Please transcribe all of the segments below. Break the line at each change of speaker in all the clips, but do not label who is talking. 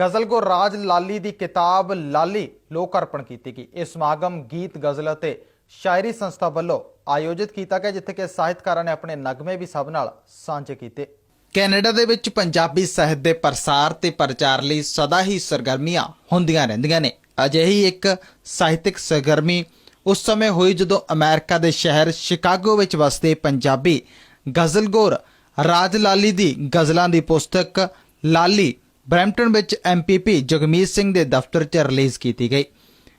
ਗਜ਼ਲ ਗਜ਼ਲਗੋ ਰਾਜ ਲਾਲੀ ਦੀ ਕਿਤਾਬ ਲਾਲੀ ਲੋਕ ਅਰਪਣ ਕੀਤੀ ਗਈ। ਇਹ ਸਮਾਗਮ ਗੀਤ, ਗਜ਼ਲ ਅਤੇ ਸ਼ਾਇਰੀ ਸੰਸਥਾ ਵੱਲੋਂ ਆਯੋਜਿਤ ਕੀਤਾ ਗਿਆ, ਜਿੱਥੇ ਕਿ ਸਾਹਿਤਕਾਰਾਂ ਨੇ ਆਪਣੇ ਨਗਮੇ ਵੀ ਸਭ ਨਾਲ ਸਾਂਝੇ ਕੀਤੇ। ਕੈਨੇਡਾ ਦੇ ਵਿੱਚ ਪੰਜਾਬੀ ਸਾਹਿਤ ਦੇ ਪ੍ਰਸਾਰ ਤੇ ਪ੍ਰਚਾਰ ਲਈ ਸਦਾ ਹੀ ਸਰਗਰਮੀਆਂ ਹੁੰਦੀਆਂ ਰਹਿੰਦੀਆਂ ਨੇ। ਅਜਿਹੀ ਇੱਕ ਸਾਹਿਤਿਕ ਸਰਗਰਮੀ ਉਸ ਸਮੇਂ ਹੋਈ ਜਦੋਂ ਅਮਰੀਕਾ ਦੇ ਸ਼ਹਿਰ ਸ਼ਿਕਾਗੋ ਵਿੱਚ ਵਸਦੇ ਪੰਜਾਬੀ ਗਜ਼ਲਗੋਰ ਰਾਜ ਲਾਲੀ ਦੀ ਗਜ਼ਲਾਂ ਦੀ ਪੁਸਤਕ ਲਾਲੀ ਬਰੈਂਪਟਨ ਵਿੱਚ ਐਮਪੀਪੀ ਜਗਮੀਤ ਸਿੰਘ ਦੇ ਦਫ਼ਤਰ 'ਚ ਰਿਲੀਜ਼ ਕੀਤੀ ਗਈ।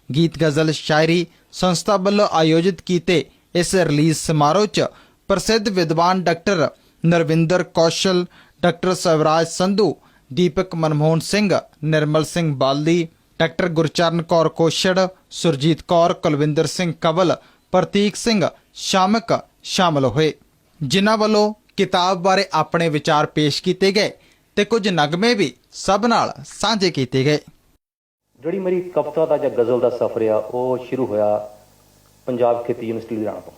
ਗੀਤ ਗਜ਼ਲ ਸ਼ਾਇਰੀ ਸੰਸਥਾ ਵੱਲੋਂ ਆਯੋਜਿਤ ਕੀਤੇ ਇਸ ਰਿਲੀਜ਼ ਸਮਾਰੋਹ 'ਚ ਪ੍ਰਸਿੱਧ ਵਿਦਵਾਨ doctor Narvinder Kaushal, doctor Swaraj Sandhu, Deepak Manmohan Singh, Nirmal Singh Baldi, doctor Gurcharan Kaur Koshar, Surjit Kaur, Kulwinder Singh Kawal, Prateek Singh Shamak ਸ਼ਾਮਲ ਹੋਏ। ਜਿਨ੍ਹਾਂ ਵੱਲੋਂ ਕਿਤਾਬ ਬਾਰੇ ਆਪਣੇ ਵਿਚਾਰ ਪੇਸ਼ ਕੀਤੇ ਗਏ। ਤੇ ਕੁਝ ਨਗਮੇ ਵੀ ਸਭ ਨਾਲ ਸਾਂਝੇ ਕੀਤੇ ਗਏ।
ਜਿਹੜੀ ਮੇਰੀ ਕਵਿਤਾ ਦਾ ਜਾਂ ਗਜ਼ਲ ਦਾ ਸਫ਼ਰ ਆ, ਉਹ ਸ਼ੁਰੂ ਹੋਇਆ ਪੰਜਾਬ ਖੇਤੀ ਯੂਨੀਵਰਸਿਟੀ ਲੁਧਿਆਣਾ ਤੋਂ।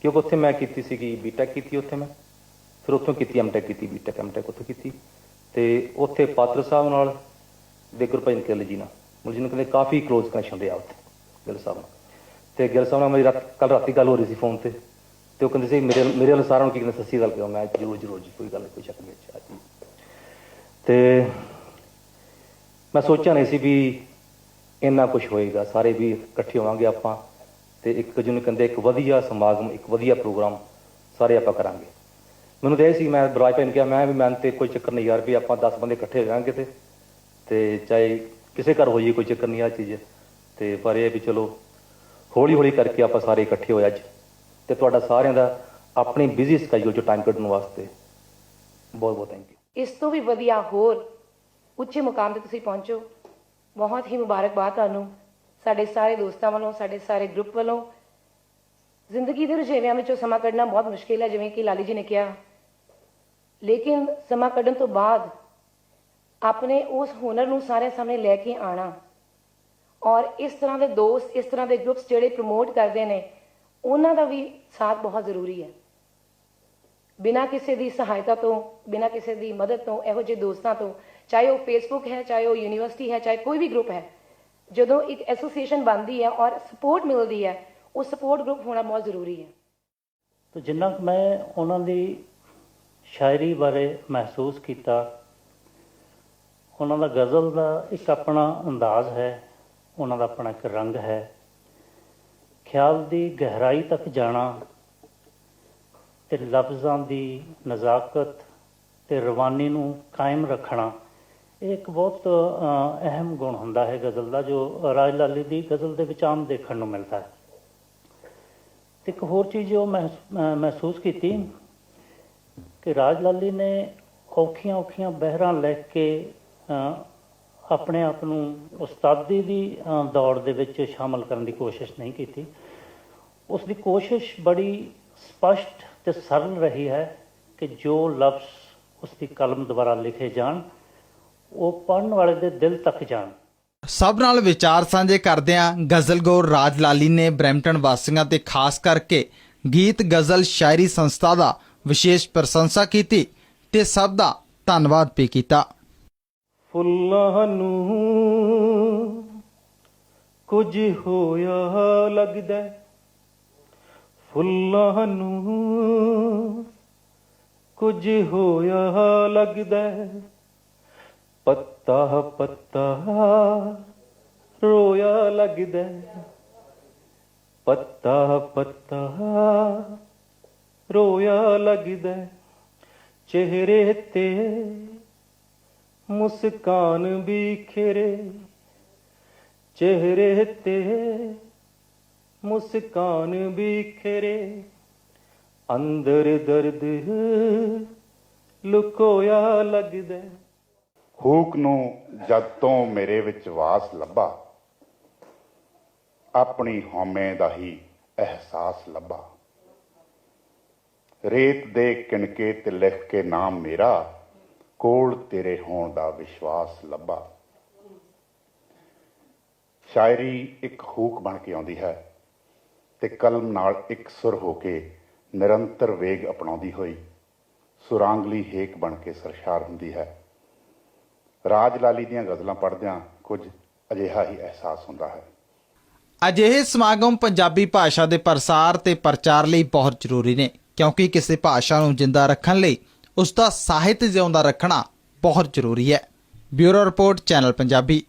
ਕਿਉਂਕਿ ਉੱਥੇ ਮੈਂ ਕੀਤੀ ਸੀਗੀ ਬੀਟੈਕ ਕੀਤੀ ਉੱਥੇ ਮੈਂ। ਫਿਰ ਉੱਥੋਂ ਕੀਤੀ ਐਮਟੈਕ ਕੀਤੀ ਬੀਟੈਕ ਐਮਟੈਕ ਉੱਥੋਂ ਕੀਤੀ। ਤੇ ਉੱਥੇ ਪਾਤਰ ਸਾਹਿਬ ਨਾਲ ਦੇ ਗੁਰਭਜਨ ਗਿੱਲ ਜੀ ਨਾਲ। ਮੁਲ ਨੂੰ ਕਹਿੰਦੇ ਕਾਫੀ ক্লোਜ਼ ਕਨੈਕਸ਼ਨ ਰਿਹਾ ਉੱਥੇ, ਗਿੱਲ ਸਾਹਿਬ ਨਾਲ। ਤੇ ਗਿੱਲ ਸਾਹਿਬ ਨਾਲ ਮੇਰੀ ਰਾਤ ਕੱਲ ਰਾਤੀ ਗੱਲ ਹੋ ਰਹੀ ਸੀ ਫੋਨ ਤੇ। ਤੇ ਉਹ ਕਹਿੰਦੇ ਸੀ ਮੇਰੇ ਮੇਰੇ ਅਨੁਸਾਰ ਉਹਨੂੰ ਕੀ ਕਹਿੰਦੇ ਸੱਸੀ ਗੱਲ ਕਿਹਾ ਮੈਂ ਜਰੂਰ ਜਰੂਰ ਜੀ ਕੋਈ ਗੱਲ ਨਹੀਂ, ਕੋਈ ਸ਼ੱਕ ਨਹੀਂ ਅੱਛਾ ਜੀ। ਤੇ ਮੈਂ ਸੋਚਿਆ ਨਹੀਂ ਸੀ ਵੀ ਇੰਨਾ ਕੁਝ ਹੋਏਗਾ। ਸਾਰੇ ਵੀ ਇਕੱਠੇ ਹੋਵਾਂਗੇ ਆਪਾਂ ਤੇ ਇੱਕ ਜਿਹਨੂੰ ਕਹਿੰਦੇ ਇੱਕ ਵਧੀਆ ਸਮਾਗਮ ਇੱਕ ਵਧੀਆ ਪ੍ਰੋਗਰਾਮ ਸਾਰੇ ਆਪਾਂ ਕਰਾਂਗੇ। ਮੈਨੂੰ ਤਾਂ ਇਹ ਸੀ ਮੈਂ ਬਰਾਜ ਭੈਣ ਕਿਹਾ ਮੈਂ ਵੀ ਮੈਂ ਤੇ ਕੋਈ ਚੱਕਰ ਨਹੀਂ ਯਾਰ ਵੀ ਆਪਾਂ 10 ਬੰਦੇ ਇਕੱਠੇ ਹੋ ਜਾਵਾਂਗੇ ਤੇ ਤੇ ਚਾਹੇ ਕਿਸੇ ਘਰ ਹੋ ਹੋਈਏ ਕੋਈ ਚੱਕਰ ਨਹੀਂ ਆ ਚੀਜ਼। ਤੇ ਪਰ ਇਹ ਵੀ ਚਲੋ ਹੌਲੀ ਹੌਲੀ ਕਰਕੇ ਆਪਾਂ ਸਾਰੇ ਇਕੱਠੇ ਹੋਏ ਅੱਜ। ਤੇ ਤੁਹਾਡਾ ਸਾਰਿਆਂ ਦਾ ਆਪਣੀ ਬਿਜ਼ੀ ਸਕੇਜੂਲ ਚ ਟਾਈਮ ਕੱਢਣ ਵਾਸਤੇ। ਬਹੁਤ ਬਹੁਤ ਥੈਂਕ ਯੂ
ਇਸ ਤੋਂ ਵੀ ਵਧੀਆ ਹੋਰ ਉੱਚੇ ਮੁਕਾਮ ਤੇ ਤੁਸੀਂ ਪਹੁੰਚੋ। ਬਹੁਤ ਹੀ ਮੁਬਾਰਕਬਾਦ ਤੁਹਾਨੂੰ। ਸਾਡੇ ਸਾਰੇ ਦੋਸਤਾਂ ਵੱਲੋਂ, ਸਾਡੇ ਸਾਰੇ ਗਰੁੱਪ ਵੱਲੋਂ। ਜ਼ਿੰਦਗੀ ਦੇ ਰੁਝੇਵਿਆਂ ਵਿੱਚੋਂ ਸਮਾਂ ਕੱਢਣਾ ਬਹੁਤ ਮੁਸ਼ਕਿਲ ਹੈ, ਜਿਵੇਂ ਕਿ ਲਾਲੀ ਜੀ ਨੇ ਕਿਹਾ। ਲੇਕਿਨ ਸਮਾਂ ਕੱਢਣ ਤੋਂ ਬਾਅਦ ਆਪਣੇ ਉਸ ਹੁਨਰ ਨੂੰ ਸਾਰੇ ਸਾਹਮਣੇ ਲੈ ਕੇ ਆਣਾ ਔਰ ਇਸ ਤਰ੍ਹਾਂ ਦੇ ਦੋਸਤ, ਇਸ ਤਰ੍ਹਾਂ ਦੇ ਗਰੁੱਪਸ ਜਿਹੜੇ ਪ੍ਰਮੋਟ ਕਰਦੇ ਨੇ ਉਹਨਾਂ ਦਾ ਵੀ ਸਾਥ ਬਹੁਤ ਜ਼ਰੂਰੀ ਹੈ। ਬਿਨਾਂ ਕਿਸੇ ਦੀ ਸਹਾਇਤਾ ਤੋਂ, ਬਿਨਾਂ ਕਿਸੇ ਦੀ ਮਦਦ ਤੋਂ, ਇਹੋ ਜਿਹੇ ਦੋਸਤਾਂ ਤੋਂ, ਚਾਹੇ ਉਹ ਫੇਸਬੁੱਕ ਹੈ, ਚਾਹੇ ਉਹ ਯੂਨੀਵਰਸਿਟੀ ਹੈ, ਚਾਹੇ ਕੋਈ ਵੀ ਗਰੁੱਪ ਹੈ, ਜਦੋਂ ਇੱਕ ਐਸੋਸੀਏਸ਼ਨ ਬਣਦੀ ਹੈ ਔਰ ਸਪੋਰਟ ਮਿਲਦੀ ਹੈ, ਉਹ ਸਪੋਰਟ ਗਰੁੱਪ ਹੋਣਾ ਬਹੁਤ ਜ਼ਰੂਰੀ ਹੈ।
ਤੋ ਜਿੰਨਾ ਕੁ ਮੈਂ ਉਹਨਾਂ ਦੀ ਸ਼ਾਇਰੀ ਬਾਰੇ ਮਹਿਸੂਸ ਕੀਤਾ, ਉਹਨਾਂ ਦਾ ਗਜ਼ਲ ਦਾ ਇੱਕ ਆਪਣਾ ਅੰਦਾਜ਼ ਹੈ, ਉਹਨਾਂ ਦਾ ਆਪਣਾ ਇੱਕ ਰੰਗ ਹੈ। ਖਿਆਲ ਦੀ ਗਹਿਰਾਈ ਤੱਕ ਜਾਣਾ ਤੇ ਲਫ਼ਜ਼ਾਂ ਦੀ ਨਜ਼ਾਕਤ ਤੇ ਰਵਾਨੀ ਨੂੰ ਕਾਇਮ ਰੱਖਣਾ, ਇਹ ਇੱਕ ਬਹੁਤ ਅਹਿਮ ਗੁਣ ਹੁੰਦਾ ਹੈ ਗਜ਼ਲ ਦਾ, ਜੋ ਰਾਜ ਲਾਲੀ ਦੀ ਗਜ਼ਲ ਦੇ ਵਿੱਚ ਆਮ ਦੇਖਣ ਨੂੰ ਮਿਲਦਾ ਹੈ। ਤੇ ਇੱਕ ਹੋਰ ਚੀਜ਼ ਜੋ ਮਹਿਸ- ਮਹਿਸੂਸ ਕੀਤੀ ਕਿ ਰਾਜ ਲਾਲੀ ਨੇ ਔਖੀਆਂ ਔਖੀਆਂ ਬਹਿਰਾਂ ਲੈ ਕੇ ਆਪਣੇ ਆਪ ਨੂੰ ਉਸਤਾਦੀ ਦੀ ਦੌੜ ਦੇ ਵਿੱਚ ਸ਼ਾਮਲ ਕਰਨ ਦੀ ਕੋਸ਼ਿਸ਼ ਨਹੀਂ ਕੀਤੀ। ਉਸ ਦੀ ਕੋਸ਼ਿਸ਼ ਬੜੀ ਸਪਸ਼ਟ ਤੇ ਸਰਲ ਰਹੀ ਹੈ ਕਿ ਜੋ ਲਫ਼ਜ਼ ਉਸ ਦੀ ਕਲਮ ਦੁਆਰਾ ਲਿਖੇ ਜਾਣ, ਉਹ ਪੜਨ ਵਾਲੇ ਦੇ ਦਿਲ ਤੱਕ ਜਾਣ।
ਸਭ ਨਾਲ ਵਿਚਾਰ ਸਾਂਝੇ ਕਰਦਿਆਂ ਗਜ਼ਲਗੋਰ ਰਾਜ ਲਾਲੀ ਨੇ ਬ੍ਰੈਂਪਟਨ ਵਾਸੀਆਂ ਤੇ ਖਾਸ ਕਰਕੇ ਗੀਤ ਗਜ਼ਲ ਸ਼ਾਇਰੀ ਸੰਸਥਾ ਦਾ ਵਿਸ਼ੇਸ਼ ਪ੍ਰਸ਼ੰਸਾ ਕੀਤੀ ਤੇ ਸਭ ਦਾ ਧੰਨਵਾਦ ਵੀ ਕੀਤਾ।
ਫੁੱਲਾਂ ਨੂੰ ਕੁਝ ਹੋਇਆ ਲੱਗਦਾ ਫੁੱਲਾਂ ਨੂੰ ਕੁਝ ਹੋਇਆ ਲੱਗਦਾ ਪੱਤਾ ਪੱਤਾ ਰੋਇਆ ਲੱਗਦਾ ਹੈ। ਪੱਤਾ ਪੱਤਾ ਰੋਇਆ ਲੱਗਦਾ ਹੈ। ਚਿਹਰੇ ਤੇ ਮੁਸਕਾਨ ਬਿਖਰੇ, ਚਿਹਰੇ ਤੇ ਮੁਸਕਾਨ ਬਿਖਰੇ। ਅੰਦਰ ਦਰਦ ਲੁਕੋਇਆ ਲੱਗਦਾ।
ਹੂਕ ਨੂੰ ਜਦ ਤੋਂ ਮੇਰੇ ਵਿੱਚ ਵਾਸ ਲੱਭਾ, ਆਪਣੀ ਹਉਮੈ ਦਾ ਹੀ ਅਹਿਸਾਸ ਲੱਭਾ। ਰੇਤ ਦੇ ਕਿਣਕੇ ਤੇ ਲਿਖ ਕੇ ਨਾਮ ਮੇਰਾ ਕੋਲ ਤੇਰੇ ਹੋਣ ਦਾ ਵਿਸ਼ਵਾਸ ਲੱਭਾ। ਸ਼ਾਇਰੀ ਇੱਕ ਹੂਕ ਬਣ ਕੇ ਆਉਂਦੀ ਹੈ ਤੇ ਕਲਮ ਨਾਲ ਇੱਕ ਸੁਰ ਹੋ ਕੇ ਨਿਰੰਤਰ ਵੇਗ ਅਪਣਾਉਂਦੀ ਹੋਈ ਸੁਰਾਂਗਲੀ ਹੇਕ ਬਣ ਕੇ ਸਰਸ਼ਾਰ ਹੁੰਦੀ ਹੈ। ਰਾਜ ਲਾਲੀ ਦੀਆਂ ਗਜ਼ਲਾਂ ਪੜਦਿਆਂ ਕੁਝ ਅਜਿਹਾ ਹੀ ਅਹਿਸਾਸ ਹੁੰਦਾ ਹੈ।
ਅਜਿਹੇ ਸਮਾਗਮ ਪੰਜਾਬੀ ਭਾਸ਼ਾ ਦੇ ਪ੍ਰਸਾਰ ਤੇ ਪ੍ਰਚਾਰ ਲਈ ਬਹੁਤ ਜ਼ਰੂਰੀ ਨੇ, ਕਿਉਂਕਿ ਕਿਸੇ ਭਾਸ਼ਾ ਨੂੰ ਜਿੰਦਾ ਰੱਖਣ ਲਈ ਉਸ ਦਾ ਸਾਹਿਤ ਜਿਉਂਦਾ ਰੱਖਣਾ ਬਹੁਤ ਜ਼ਰੂਰੀ ਹੈ। Bureau report channel Punjabi.